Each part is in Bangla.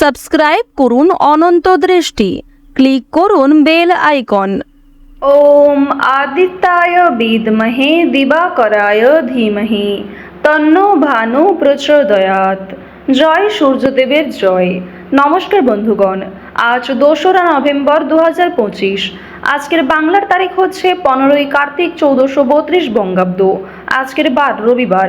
সাবস্ক্রাইব করুন অনন্ত দৃষ্টি। ক্লিক করুন বেল আইকন। ওম আদিত্যায় বিদমহে দিবাকরায় ধীমহি। তন্ন ভানু প্রচোদয়াত জয় সূর্যদেবের জয়। নমস্কার বন্ধুগণ, আজ দোসরা নভেম্বর দু হাজার পঁচিশ। আজকের বাংলার তারিখ হচ্ছে পনেরোই কার্তিক চৌদ্দশো বত্রিশ বঙ্গাব্দ। আজকের বার রবিবার।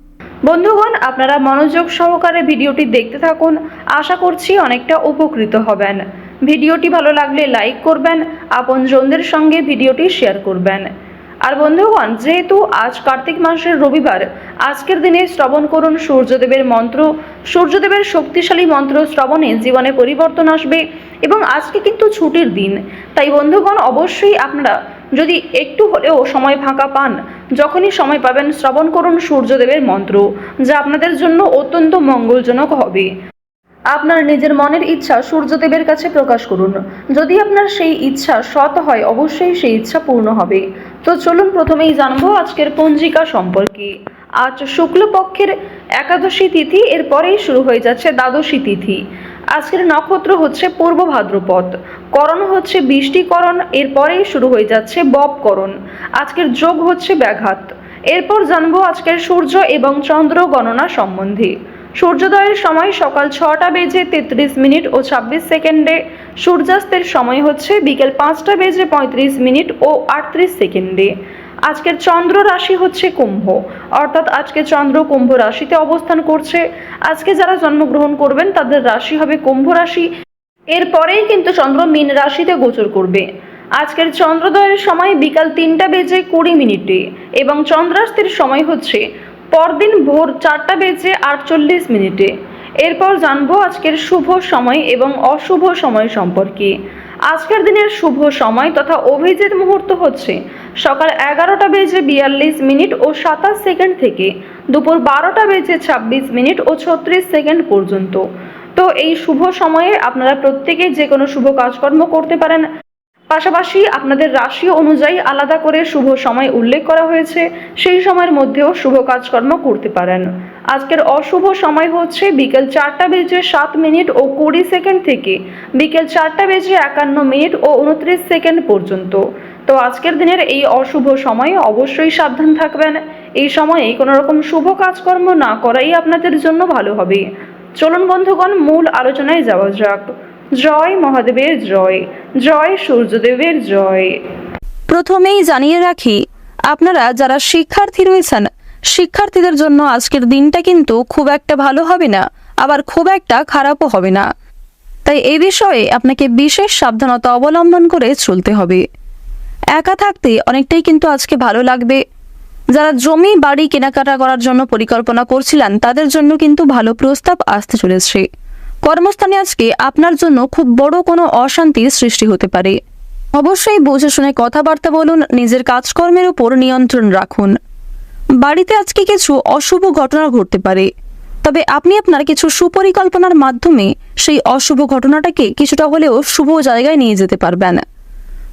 বন্ধুগণ, আপনারা মনোযোগ সহকারে ভিডিওটি দেখতে থাকুন। আশা করছি অনেকটা উপকৃত হবেন। ভিডিওটি ভালো লাগলে লাইক করবেন, আপনজনদের সঙ্গে ভিডিওটি শেয়ার করবেন। আর বন্ধুগণ, যেহেতু আজ কার্তিক মাসের রবিবার, আজকের দিনে শ্রবণ করুন সূর্যদেবের মন্ত্র। সূর্যদেবের শক্তিশালী মন্ত্র শ্রবণে জীবনে পরিবর্তন আসবে এবং আজকে কিন্তু ছুটির দিন। তাই বন্ধুগণ, অবশ্যই আপনারা যদি একটু হলেও সময় ফাঁকা পান, যখনই সময় পাবেন শ্রবণ করুন সূর্যদেবের মন্ত্র, যা আপনাদের জন্য অত্যন্ত মঙ্গলজনক হবে। আপনার নিজের মনের ইচ্ছা সূর্যদেবের কাছে প্রকাশ করুন। যদি আপনার সেই ইচ্ছা সৎ হয়, অবশ্যই সেই ইচ্ছা পূর্ণ হবে। তো চলুন প্রথমেই জানব আজকের পঞ্জিকা সম্পর্কে। আজ শুক্লপক্ষের একাদশী তিথি, এরপরেই শুরু হয়ে যাচ্ছে দ্বাদশী তিথি। আজকের নক্ষত্র হচ্ছে পূর্ব ভাদ্রপদ। করণ হচ্ছে বৃষ্টিকরণ, এরপরেই শুরু হয়ে যাচ্ছে ববকরণ আজকের যোগ হচ্ছে ব্যাঘাত। এরপর জানব আজকের সূর্য এবং চন্দ্র গণনা সম্বন্ধে। সূর্যোদয়ের সময় সকাল ছটা বেজে তেত্রিশ মিনিট ও ছাব্বিশ সেকেন্ডে। সূর্যাস্তের সময় হচ্ছে বিকেল পাঁচটা বেজে পঁয়ত্রিশ মিনিট ও আটত্রিশ সেকেন্ডে। আজকের চন্দ্র রাশি হচ্ছে কুম্ভ। অর্থাৎ আজকে চন্দ্র কুম্ভ রাশিতে অবস্থান করছে। আজকে যারা জন্মগ্রহণ করবেন, তাদের রাশি হবে কুম্ভ রাশি। এরপরেই কিন্তু চন্দ্র মীন রাশিতে গোচর করবে। আজকের চন্দ্রোদয়ের সময় বিকাল তিনটা বেজে কুড়ি মিনিটে এবং চন্দ্রাস্তের সময় হচ্ছে পরদিন ভোর চারটা বেজে আটচল্লিশ মিনিটে। এরপর জানব আজকের শুভ সময় এবং অশুভ সময় সম্পর্কে। আজকের দিনের শুভ সময় তথা অভিজিৎ মুহূর্ত হচ্ছে সকাল এগারোটা বেজে বিয়াল্লিশ মিনিট ও সাতাশ সেকেন্ড থেকে দুপুর বারোটা বেজে ছাব্বিশ মিনিট ও ছত্রিশ সেকেন্ড পর্যন্ত। তো এই শুভ সময়ে আপনারা প্রত্যেকে যে কোনো শুভ কাজকর্ম করতে পারেন। পাশাপাশি আপনাদের রাশি অনুযায়ী আলাদা করে শুভ সময় উল্লেখ করা হয়েছে। সেই সময়ের মধ্যেও শুভ কাজকর্ম করতে পারেন। আজকের অশুভ সময় হচ্ছে বিকেল চারটা বেজে সাত মিনিট ও কুড়ি সেকেন্ড থেকে বিকেল চারটা বেজে একান্ন মিনিট ও উনত্রিশ সেকেন্ড পর্যন্ত। তো আজকের দিনের এই অশুভ সময়ে অবশ্যই সাবধান থাকবেন। এই সময়ে কোনো রকম শুভ কাজকর্ম না করাই আপনাদের জন্য ভালো হবে। চলুন বন্ধুগণ, মূল আলোচনায় যাওয়া যাক। জয় মহাদেবের জয় জয় সূর্যদেবের জয়। প্রথমেই জানিয়ে রাখি, আপনারা যারা শিক্ষার্থী রয়েছেন, শিক্ষার্থীদের জন্য আজকের দিনটা কিন্তু খুব একটা ভালো হবে না, আবার খুব একটা খারাপও হবে না। তাই এই বিষয়ে আপনাকে বিশেষ সাবধানতা অবলম্বন করে চলতে হবে। একা থাকতে অনেকটাই কিন্তু আজকে ভালো লাগবে। যারা জমি, বাড়ি কেনাকাটা করার জন্য পরিকল্পনা করছিলেন, তাদের জন্য কিন্তু ভালো প্রস্তাব আসতে চলেছে। কর্মস্থানে আজকে আপনার জন্য খুব বড় কোনো অশান্তির সৃষ্টি হতে পারে। অবশ্যই বুঝে শুনে কথাবার্তা বলুন, নিজের কাজকর্মের উপর নিয়ন্ত্রণ রাখুন। বাড়িতে আজকে কিছু অশুভ ঘটনা ঘটতে পারে। তবে আপনি আপনার কিছু সুপরিকল্পনার মাধ্যমে সেই অশুভ ঘটনাটাকে কিছুটা হলেও শুভ জায়গায় নিয়ে যেতে পারবেন।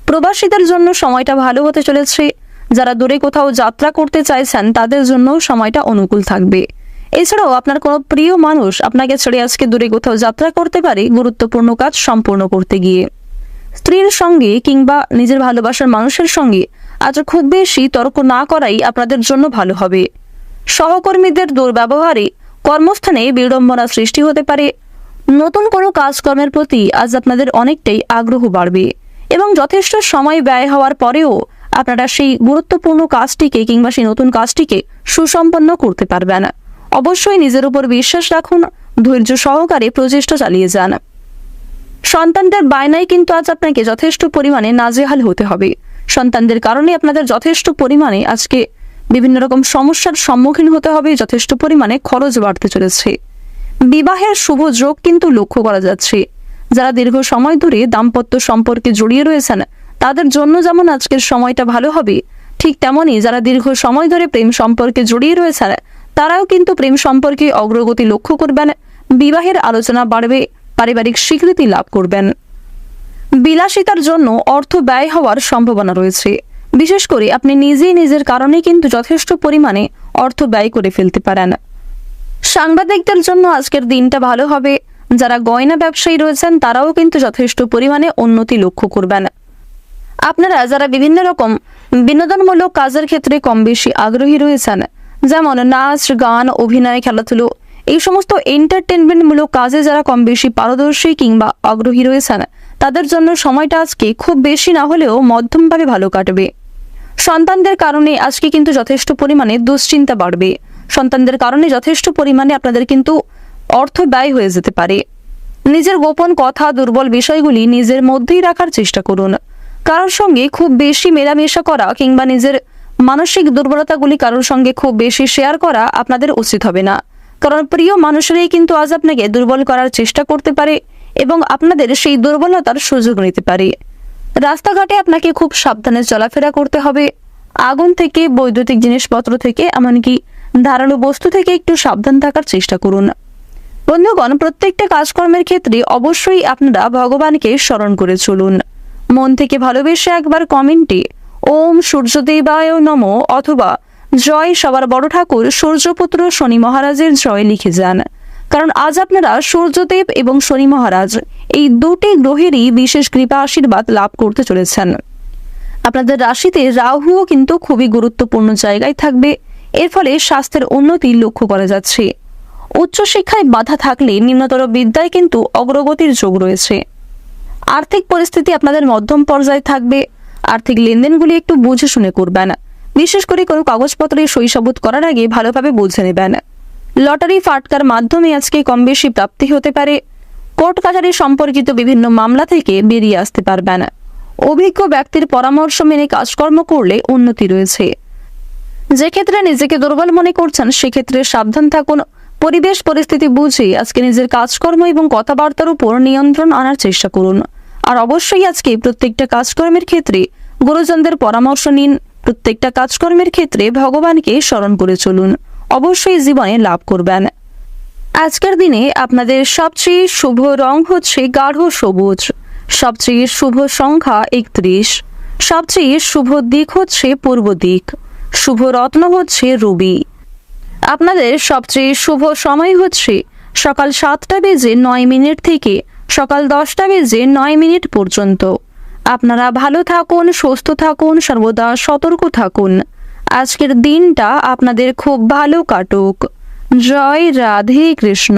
প্রবাসীদের জন্য সময়টা ভালো হতে চলেছে। যারা দূরে কোথাও যাত্রা করতে চাইছেন, তাদের জন্য সময়টা অনুকূল থাকবে। এছাড়াও আপনার কোনো প্রিয় মানুষ আপনাকে ছেড়ে আজকে দূরে কোথাও যাত্রা করতে পারে, গুরুত্বপূর্ণ কাজ সম্পূর্ণ করতে গিয়ে। স্ত্রীর সঙ্গে কিংবা নিজের ভালোবাসার মানুষের সঙ্গে আজ খুব বেশি তর্ক না করাই আপনাদের জন্য ভালো হবে। সহকর্মীদের দুর্ব্যবহারে কর্মস্থানে বিড়ম্বনা সৃষ্টি হতে পারে। নতুন কোনো কাজকর্মের প্রতি আজ আপনাদের অনেকটাই আগ্রহ বাড়বে এবং যথেষ্ট সময় ব্যয় হওয়ার পরেও আপনারা সেই গুরুত্বপূর্ণ কাজটিকে কিংবা সেই নতুন কাজটিকে সুসম্পন্ন করতে পারবেন। অবশ্যই নিজের উপর বিশ্বাস রাখুন, ধৈর্য সহকারে প্রচেষ্টা চালিয়ে যান। সন্তানদের বায়নায় কিন্তু আজ আপনাকে যথেষ্ট পরিমাণে নাজেহাল হতে হবে। সন্তানদের কারণে আপনাদের যথেষ্ট পরিমাণে আজকে বিভিন্ন রকম সমস্যার সম্মুখীন হতে হবে, যথেষ্ট পরিমাণে খরচ বাড়তে চলেছে। বিবাহের শুভ যোগ কিন্তু লক্ষ্য করা যাচ্ছে। যারা দীর্ঘ সময় ধরে দাম্পত্য সম্পর্কে জড়িয়ে রয়েছেন, তাদের জন্য যেমন আজকের সময়টা ভালো হবে, ঠিক তেমনই যারা দীর্ঘ সময় ধরে প্রেম সম্পর্কে জড়িয়ে রয়েছেন তারাও কিন্তু প্রেম সম্পর্কে অগ্রগতি লক্ষ্য করবেন। বিবাহের আলোচনা বাড়বে, পারিবারিক স্বীকৃতি লাভ করবেন। বিলাসিতার জন্য অর্থ ব্যয় হওয়ার সম্ভাবনা রয়েছে। বিশেষ করে আপনি নিজেই নিজের কারণে কিন্তু যথেষ্ট পরিমাণে অর্থ ব্যয় করে ফেলতে পারেন। সাংবাদিকদের জন্য আজকের দিনটা ভালো হবে। যারা গয়না ব্যবসায়ী রয়েছেন, তারাও কিন্তু যথেষ্ট পরিমাণে উন্নতি লক্ষ্য করবেন। আপনারা যারা বিভিন্ন রকম বিনোদনমূলক কাজের ক্ষেত্রে কম বেশি আগ্রহী রয়েছেন যেমন নাচ, গান, অভিনয়, খেলাধুলো, এই সমস্ত এন্টারটেনমেন্টমূলক কাজে যারা কম বেশি পারদর্শী কিংবা আগ্রহী রয়েছেন, তাদের জন্য সময়টা আজকে খুব বেশি না হলেও মধ্যমভাবে ভালো কাটবে। সন্তানদের কারণে আজকে কিন্তু যথেষ্ট পরিমাণে দুশ্চিন্তা বাড়বে। সন্তানদের কারণে যথেষ্ট পরিমাণে আপনাদের কিন্তু অর্থ ব্যয় হয়ে যেতে পারে। নিজের গোপন কথা, দুর্বল বিষয়গুলি নিজের মধ্যেই রাখার চেষ্টা করুন। কারোর সঙ্গে খুব বেশি মেলামেশা করা কিংবা নিজের মানসিক দুর্বলতাগুলি কারোর সঙ্গে খুব বেশি শেয়ার করা আপনাদের উচিত হবে না। কারণ প্রিয় মানুষেরাই কিন্তু আজ আপনাকে দুর্বল করার চেষ্টা করতে পারে এবং আপনাদের সেই দুর্বলতার সুযোগ নিতে পারে। রাস্তাঘাটে আপনাকে খুব সাবধানে চলাফেরা করতে হবে। আগুন থেকে, বৈদ্যুতিক জিনিসপত্র থেকে, এমনকি ধারালো বস্তু থেকে একটু সাবধান থাকার চেষ্টা করুন। বন্ধুগণ, প্রত্যেকটা কাজকর্মের ক্ষেত্রে অবশ্যই আপনারা ভগবানকে স্মরণ করে চলুন। মন থেকে ভালোবেসে একবার কমেন্টে ওম সূর্যদেবায় নম অথবা জয় সবার বড় ঠাকুর সূর্যপুত্র শনি মহারাজের জয় লিখে যান। কারণ আজ আপনারা সূর্যদেব এবং শনি মহারাজ এই দুটি গ্রহেরই বিশেষ কৃপা আশীর্বাদ লাভ করতে চলেছেন। আপনাদের রাশিতে রাহুও কিন্তু খুবই গুরুত্বপূর্ণ জায়গায় থাকবে। এর ফলে স্বাস্থ্যের উন্নতি লক্ষ্য করা যাচ্ছে। উচ্চশিক্ষায় বাধা থাকলে নিম্নতর বিদ্যায় কিন্তু অগ্রগতির যোগ রয়েছে। আর্থিক পরিস্থিতি আপনাদের মধ্যম পর্যায়ে থাকবে। আর্থিক লেনদেনগুলি একটু বুঝে শুনে করবেন। বিশেষ করে কোনো কাগজপত্রে সই সাবুত করার আগে ভালোভাবে বুঝে নেবেন। লটারি ফাটকার মাধ্যমে আজকে কম বেশি প্রাপ্তি হতে পারে। কোর্ট কাছারি সম্পর্কিত বিভিন্ন মামলা থেকে বেরিয়ে আসতে পারবেন। অভিজ্ঞ ব্যক্তির পরামর্শ মেনে কাজকর্ম করলে উন্নতি রয়েছে। যে ক্ষেত্রে নিজেকে দুর্বল মনে করছেন, সেক্ষেত্রে সাবধান থাকুন। পরিবেশ পরিস্থিতি বুঝে আজকে নিজের কাজকর্ম এবং কথাবার্তার উপর নিয়ন্ত্রণ আনার চেষ্টা করুন। আর অবশ্যই আজকে প্রত্যেকটা কাজকর্মের ক্ষেত্রে গুরুজনদের পরামর্শ নিন। প্রত্যেকটা কাজকর্মের ক্ষেত্রে ভগবানকে স্মরণ করে চলুন। অবশ্যই জীবনে লাভ করবেন। আজকের দিনে আপনাদের সবচেয়ে শুভ রং হচ্ছে গাঢ় সবুজ। সবচেয়ে শুভ সংখ্যা একত্রিশ। সবচেয়ে শুভ দিক হচ্ছে পূর্ব দিক। শুভ রত্ন হচ্ছে রুবি। আপনাদের সবচেয়ে শুভ সময় হচ্ছে সকাল সাতটা বেজে নয় মিনিট থেকে সকাল দশটা বেজে নয় মিনিট পর্যন্ত। আপনারা ভালো থাকুন, সুস্থ থাকুন, সর্বদা সতর্ক থাকুন। আজকের দিনটা আপনাদের খুব ভালো কাটুক। জয় রাধে কৃষ্ণ।